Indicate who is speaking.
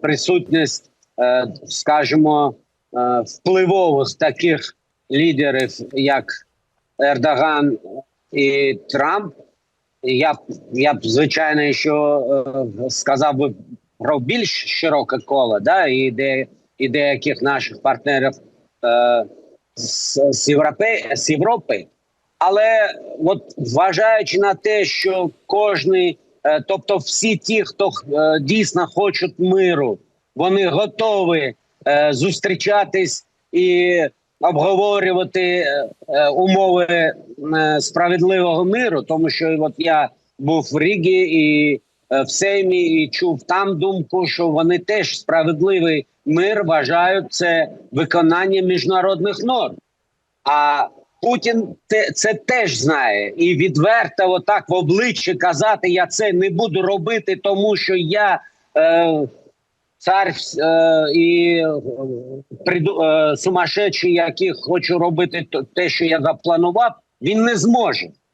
Speaker 1: присутність, е, скажімо, е, впливових таких лідерів, як Ердоган і Трамп, я б я б звичайно, що е, сказав би про більш широке коло, да, і де і деяких наших партнерів е, з, з, Європи, з Європи. Але от зважаючи на те, що кожний, тобто всі ті, хто е, дійсно хочуть миру, вони готові е, зустрічатись і обговорювати е, е, умови е, справедливого миру, тому що от я був в Рігі і е, в Сеймі і чув там думку, що вони теж справедливий мир вважають це виконання міжнародних норм. А Путін це, це теж знає і відверто, отак в обличчя казати: я це не буду робити, тому що я е, цар е, і приду, е, сумасшедший, який хочу робити те, що я запланував, він не зможе.